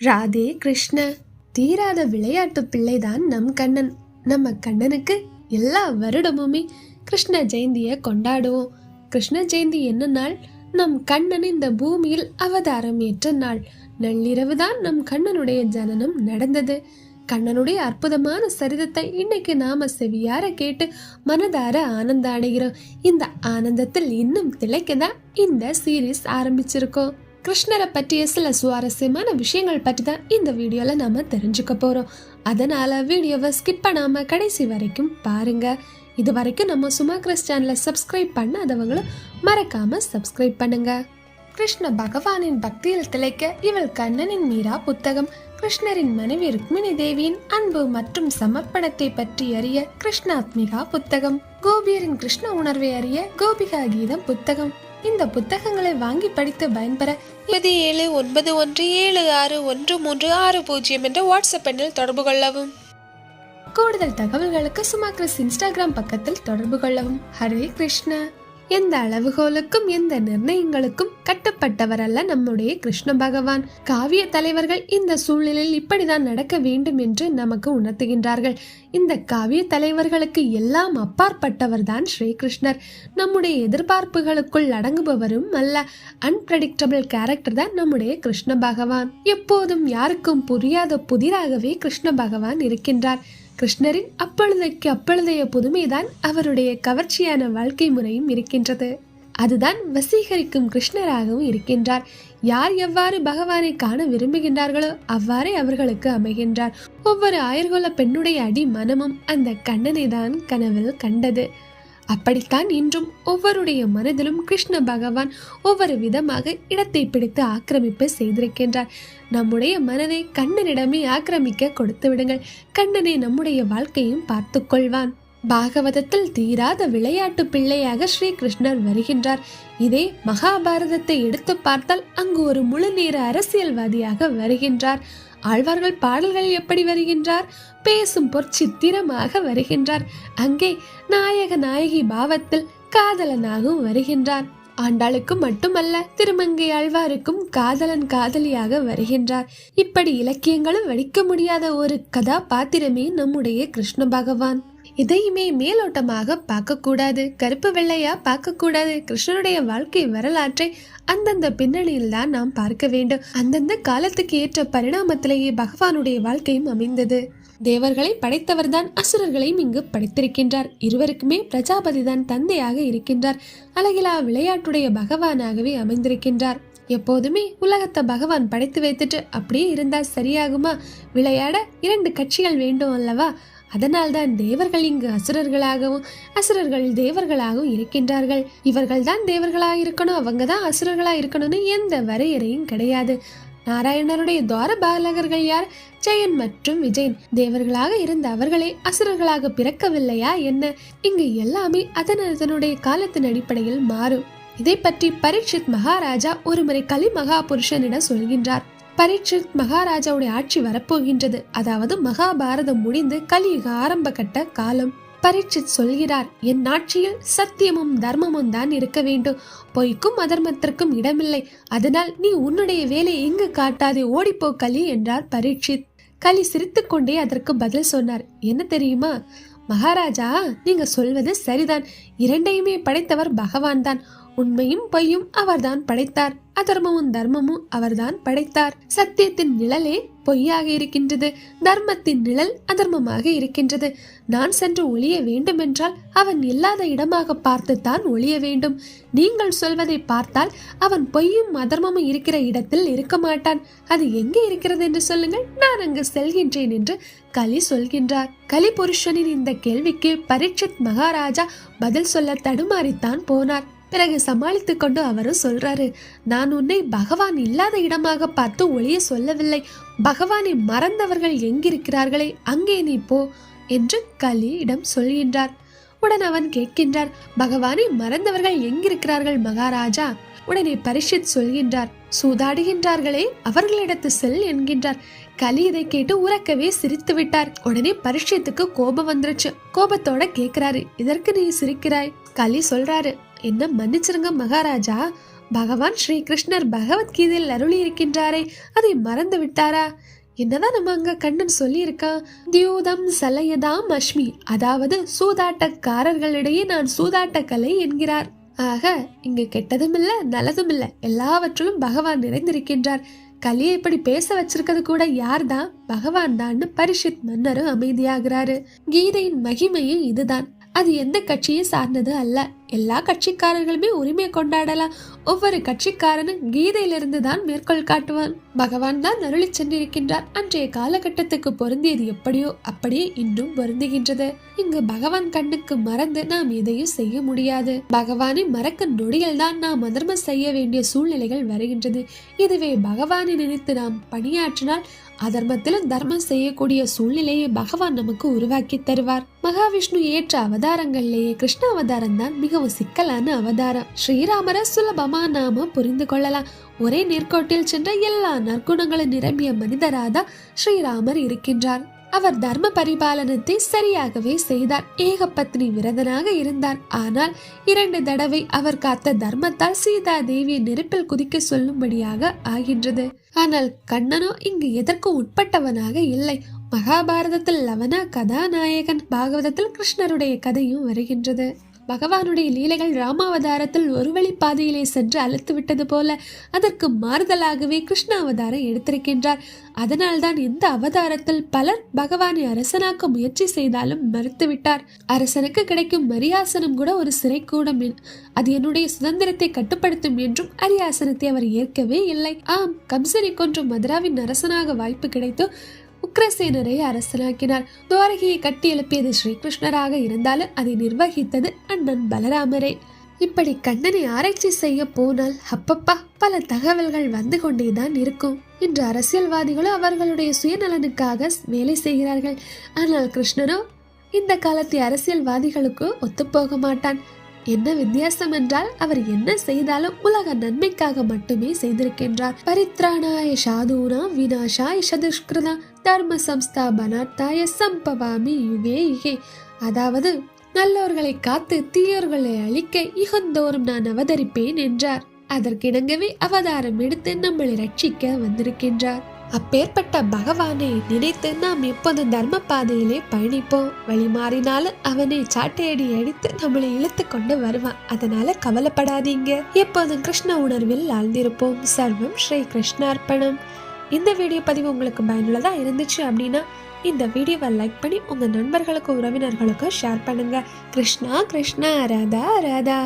ராதே கிருஷ்ண. தீராத விளையாட்டு பிள்ளைதான் நம் கண்ணன். நம்ம கண்ணனுக்கு எல்லா வருடமுமே கிருஷ்ண ஜெயந்தியை கொண்டாடுவோம். கிருஷ்ண ஜெயந்தி என்ன நாள்? நம் கண்ணன் இந்த பூமியில் அவதாரம் ஏற்ற நாள். நள்ளிரவு தான் நம் கண்ணனுடைய ஜனனம் நடந்தது. கண்ணனுடைய அற்புதமான சரிதத்தை இன்னைக்கு நாம செவியார கேட்டு மனதார ஆனந்த அடைகிறோம் இந்த ஆனந்தத்தில் இன்னும் திளைக்க தான் இந்த சீரீஸ் ஆரம்பிச்சிருக்கோம். கிருஷ்ணரை பற்றிய சில சுவாரஸ்யமான விஷயங்கள் பற்றி தான் இந்த வீடியோவில் நாம் தெரிஞ்சுக்க போகிறோம் அதனால் வீடியோவை ஸ்கிப் பண்ணாமல் கடைசி வரைக்கும் பாருங்க. இது வரைக்கும் நம்ம சுமா கிறிஸ் சேனலை சப்ஸ்கிரைப் பண்ணாதவங்களும் மறக்காமல் சப்ஸ்கிரைப் பண்ணுங்கள் கிருஷ்ண பகவானின் பக்தியில் திளைக்க இவள் கண்ணனின் மீரா புத்தகம் கிருஷ்ணரின் மனைவி ருக்மிணி தேவியின் அன்பு மற்றும் சமர்ப்பணத்தை பற்றி அறிய கிருஷ்ணாத்மிகா புத்தகம் கோபியரின் கிருஷ்ண உணர்வை அறிய கோபிகா கீதம் புத்தகம். இந்த புத்தகங்களை வாங்கி படித்து பயன்பெற ஒன்பது ஏழு ஒன்பது ஒன்று ஏழு ஆறு ஒன்று மூன்று ஆறு பூஜ்ஜியம் என்ற வாட்ஸ்அப் எண்ணில் தொடர்பு கொள்ளவும். கூடுதல் தகவல்களுக்கு சுமா கிறிஸ் இன்ஸ்டாகிராம் பக்கத்தில் தொடர்பு கொள்ளவும். ஹரே கிருஷ்ணா. எந்த அளவுகோலுக்கும் எந்த நிர்ணயங்களுக்கும் கட்டுப்பட்டவர் அல்ல நம்முடைய கிருஷ்ண பகவான். காவிய தலைவர்கள் இந்த சூழ்நிலையில் இப்படிதான் நடக்க வேண்டும் என்று நமக்கு உணர்த்துகின்றார்கள். இந்த காவிய தலைவர்களுக்கு எல்லாம் அப்பாற்பட்டவர் தான் ஸ்ரீகிருஷ்ணர். நம்முடைய எதிர்பார்ப்புகளுக்குள் அடங்குபவரும் அல்ல. அன்பிரடிக்டபிள் கேரக்டர் தான் நம்முடைய கிருஷ்ண பகவான். எப்போதும் யாருக்கும் புரியாத புதிராகவே கிருஷ்ண பகவான் இருக்கின்றார். கிருஷ்ணரின் அப்பொழுதைக்கு அப்பொழுதைய புதுமைதான் அவருடைய கவர்ச்சியான வாழ்க்கை முறையும் இருக்கின்றது. அதுதான் வசீகரிக்கும் கிருஷ்ணராகவும் இருக்கின்றார். யார் எவ்வாறு பகவானை காண விரும்புகின்றார்களோ அவ்வாறே அவர்களுக்கு அமைகின்றார். ஒவ்வொரு ஆயர்கோல பெண்ணுடைய அடி மனமும் அந்த கண்ணனை தான் கனவில் கண்டது. அப்படித்தான் இன்றும் ஒவ்வொருடைய மனதிலும் கிருஷ்ண பகவான் ஒவ்வொரு விதமாக இடத்தை பிடித்து ஆக்கிரமிப்பு செய்திருக்கின்றார். நம்முடைய மனதை கண்ணனிடமே ஆக்கிரமிக்க கொடுத்து விடுங்கள். கண்ணனை நம்முடைய வாழ்க்கையும் பார்த்து கொள்வான் பாகவதத்தில் தீராத விளையாட்டு பிள்ளையாக ஸ்ரீகிருஷ்ணர் வருகின்றார். இதே மகாபாரதத்தை எடுத்து பார்த்தால் அங்கு ஒரு முழு நேர அரசியல்வாதியாக வருகின்றார். ஆழ்வார்கள் பாடல்கள் எப்படி வருகின்றார்? பேசும் பொற்சித்திரமாக வருகின்றார். அங்கே நாயக நாயகி பாவத்தில் காதலனாகவும் வருகின்றார். ஆண்டாளுக்கும் மட்டுமல்ல திருமங்கை ஆழ்வாருக்கும் காதலன் காதலியாக வருகின்றார். இப்படி இலக்கியங்களும் வடிக்க முடியாத ஒரு கதாபாத்திரமே நம்முடைய கிருஷ்ண பகவான். இதையுமே மேலோட்டமாக பார்க்கக்கூடாது கருப்பு வெள்ளையா பார்க்கக்கூடாது. கிருஷ்ணனுடைய வாழ்க்கை வரலாற்றை அந்தந்த பின்னணியில் தான் நாம் பார்க்க வேண்டும். அந்தந்த காலத்துக்கு ஏற்ற பரிணாமத்திலேயே பகவானுடைய வாழ்க்கையும் அமைந்தது. தேவர்களை படைத்தவர் தான் அசுரர்களையும் இங்கு படைத்திருக்கின்றார். இருவருக்குமே பிரஜாபதி தான் தந்தையாக இருக்கின்றார். அழகிலா விளையாட்டுடைய பகவானாகவே அமைந்திருக்கின்றார். எப்போதுமே உலகத்தை பகவான் படைத்து வைத்துட்டு அப்படியே இருந்தால் சரியாகுமா? விளையாட இரண்டு கட்சிகள் வேண்டும் அல்லவா? அதனால்தான் தேவர்கள் இங்கு அசுரர்களாகவும் அசுரர்கள் தேவர்களாகவும் இருக்கின்றார்கள். இவர்கள் தான் தேவர்களாக இருக்கணும் அவங்க தான் அசுரர்களாக இருக்கணும்னு எந்த வரையறையும் கிடையாது. நாராயணருடைய துவார பாலகர்கள் யார்? ஜெயன் மற்றும் விஜயன். தேவர்களாக இருந்த அவர்களே அசுரர்களாக பிறக்கவில்லையா என்ன? இங்கு எல்லாமே அதன் அதனுடைய காலத்தின் அடிப்படையில் மாறும். இதை பற்றி பரீட்சித் மகாராஜா ஒருமுறை கலி மகாபுருஷனிடம் சொல்கின்றார். பரீட்சித் மகாராஜாவுடைய ஆட்சி வரப்போகின்றது. அதாவது மகாபாரதம் முடிந்து கலியுக ஆரம்ப கட்ட காலம். பரீட்சித் சொல்கிறார் என் ஆட்சியில் சத்தியமும் தர்மமும் தான் இருக்க வேண்டும். பொய்க்கும் அதர்மத்திற்கும் இடமில்லை. அதனால் நீ உன்னுடைய வேலை எங்கு காட்டாதே ஓடிப்போ கலி என்றார் பரீட்சித் கலி சிரித்துக்கொண்டே அதற்கு பதில் சொன்னார் என்ன தெரியுமா? மகாராஜா நீங்க சொல்வது சரிதான். இரண்டையுமே படைத்தவர் பகவான் தான் உண்மையும் பொய்யும் அவர்தான் படைத்தார். அதர்மமும் தர்மமும் அவர்தான் படைத்தார். சத்தியத்தின் நிழலே பொய்யாக இருக்கின்றது. தர்மத்தின் நிழல் அதர்மமாக இருக்கின்றது. நான் சென்று ஒளிய வேண்டுமென்றால் அவன் இல்லாத இடமாக பார்த்துத்தான் ஒளிய வேண்டும். நீங்கள் சொல்வதை பார்த்தால் அவன் பொய்யும் அதர்மமும் இருக்கிற இடத்தில் இருக்க மாட்டான். அது எங்கே இருக்கிறது என்று சொல்லுங்கள். நான் அங்கு செல்கின்றேன் என்று கலி சொல்கின்றார். கலி புருஷனின் இந்த கேள்விக்கு பரீட்சித் மகாராஜா பதில் சொல்ல தடுமாறித்தான் போனார். பிறகு சமாளித்து கொண்டு அவரும் சொல்றாரு நான் உன்னை பகவான் இல்லாத இடமாக பார்த்து ஒளிய சொல்லவில்லை. பகவானை மறந்தவர்கள் எங்கிருக்கிறார்களே அங்கே நீ போ என்று கலியிடம் சொல்கின்றார். உடன் அவன் கேட்கின்றார் பகவானை மறந்தவர்கள் எங்கிருக்கிறார்கள் மகாராஜா? உடனே பரிஷித் சொல்கின்றார் சூதாடுகின்றார்களே அவர்களிடத்து செல் என்கின்றார். கலி இதை கேட்டு உறக்கவே சிரித்து விட்டார். உடனே பரிஷத்துக்கு கோபம் வந்துருச்சு. கோபத்தோட கேக்குறாரு இதற்கு நீ சிரிக்கிறாய்? கலி சொல்றாரு என்ன மன்னிச்சிருங்க மகாராஜா. பகவான் ஸ்ரீ கிருஷ்ணர் பகவத்கீதையில் அருளி இருக்கின்றாரே அதை மறந்து விட்டாரா? என்னதான் நம்ம அங்க கண்ணன் சொல்லியிருக்கான் தியூதம் சலையதாம் அஷ்மி. அதாவது சூதாட்டக்காரர்களிடையே நான் சூதாட்ட கலை என்கிறார். ஆக இங்கு கெட்டதும் நல்லதுமில்ல நல்லதும் எல்லாவற்றிலும் பகவான் நிறைந்திருக்கின்றார். கலியை இப்படி பேச வச்சிருக்கிறது கூட யார்தான்? பகவான் தான்னு பரிஷித் மன்னரும் அமைதியாகிறாரு. கீதையின் மகிமையும் இதுதான். அது எந்த கட்சியை சார்ந்தது அல்ல. எல்லா கட்சிக்காரர்களுமே உரிமை கொண்டாடலாம். ஒவ்வொரு கட்சிக்காரனும் கீதையிலிருந்து தான் மேற்கோள் காட்டுவான். பகவான் தான் அருளி சென்றிருக்கின்றார். அன்றைய காலகட்டத்துக்கு பொருந்தியது எப்படியோ அப்படியே இன்றும் பொருந்துகின்றது. இங்கு பகவான் கண்ணுக்கு மறந்து நாம் எதையும் செய்ய முடியாது. பகவானை மறக்க நொடியில் தான் நாம் அதர்மம் செய்ய வேண்டிய சூழ்நிலைகள் வருகின்றது. இதுவே பகவானை நினைத்து நாம் பணியாற்றினால் அதர்மத்திலும் தர்மம் செய்யக்கூடிய சூழ்நிலையை பகவான் நமக்கு உருவாக்கி தருவார். மகாவிஷ்ணு ஏற்ற அவதாரங்களிலேயே கிருஷ்ண அவதாரம் தான் மிகவும் சிக்கலான அவதாரம். ஸ்ரீராமரை சுலபமா நாம புரிந்து கொள்ளலாம். ஒரே நேர்கோட்டில் சென்ற எல்லா நற்குணங்களும் நிரம்பிய மனிதராக ஸ்ரீராமர் இருக்கின்றார். அவர் தர்ம பரிபாலனத்தை சரியாகவே செய்தார். ஏகபத்னி விரதனாக இருந்தார். ஆனால் இரண்டு தடவை அவர் காத்த தர்மத்தால் சீதா தேவியை நெருப்பில் குதிக்க சொல்லும்படியாக ஆகின்றது. ஆனால் கண்ணனோ இங்கு எதற்கும் உட்பட்டவனாக இல்லை. மகாபாரதத்தில் லவனா கதாநாயகன் பாகவதத்தில் கிருஷ்ணருடைய கதையும் வருகின்றது. பகவானுடைய லீலைகள் ராமாவதாரத்தில் ஒரு வழி பாதையிலே சென்று அழுத்து விட்டது போல அதற்கு மாறுதலாகவே கிருஷ்ணாவதாரம் எடுத்திருக்கின்றார். அதனால்தான் இந்த அவதாரத்தில் பலர் பகவானை அரசனாக்க முயற்சி செய்தாலும் மறுத்துவிட்டார் அரசனுக்கு கிடைக்கும் மரியாசனம் கூட ஒரு சிறைக்கூடம் அது என்னுடைய சுதந்திரத்தை கட்டுப்படுத்தும் என்றும் அரியாசனத்தை அவர் ஏற்கவே இல்லை. ஆம் கம்சனை கொன்று மதுராவின் அரசனாக வாய்ப்பு கிடைத்து உக்ரசேனரை அரசனாக்கினார் துவாரகையை கட்டி எழுப்பியது ஸ்ரீகிருஷ்ணராக இருந்தாலும் அதை நிர்வகித்தது அண்ணன் பலராமரே. இப்படி கண்ணனை ஆராய்ச்சி செய்ய போனால் அப்பப்பா பல தகவல்கள் வந்து கொண்டேதான் இருக்கும் இன்று அரசியல்வாதிகளும் அவர்களுடைய சுயநலனுக்காக வேலை செய்கிறார்கள். ஆனால் கிருஷ்ணனோ இந்த காலத்து அரசியல்வாதிகளுக்கு ஒத்துப்போக மாட்டான். என்ன வித்தியாசம் என்றால் அவர் என்ன செய்தாலும் உலக நன்மைக்காக மட்டுமே செய்திருக்கின்றார். பரித்ராணாய சாதுனா வினாஷாய சதுஷ்கிருதா. தர்ம சம்ஸ்தாபனாத்தாய சம்பவாமி யுகே யுகே அதாவது நல்லோர்களை காத்து தீயோர்களை அழிக்க இகந்தோறும் நான் அவதரிப்பேன் என்றார். அதற்கிணங்கவே அவதாரம் எடுத்து நம்மளை ரட்சிக்க வந்திருக்கின்றார். அப்பேற்பட்ட பகவானை நினைத்து நாம் எப்போது தர்ம பாதையிலே பயணிப்போம். வழி மாறினாலும் அவனை சாட்டையடி அடித்து நம்மளை இழுத்து கொண்டு வருவான். அதனால கவலைப்படாதீங்க. எப்போதும் கிருஷ்ண உணர்வில் ஆழ்ந்திருப்போம். சர்வம் ஸ்ரீ கிருஷ்ணார்ப்பணம். இந்த வீடியோ பதிவு உங்களுக்கு பயனுள்ளதாக இருந்துச்சு அப்படின்னா இந்த வீடியோவை லைக் பண்ணி உங்கள் நண்பர்களுக்கும் உறவினர்களுக்கும் ஷேர் பண்ணுங்கள் கிருஷ்ணா கிருஷ்ணா ராதா ராதா.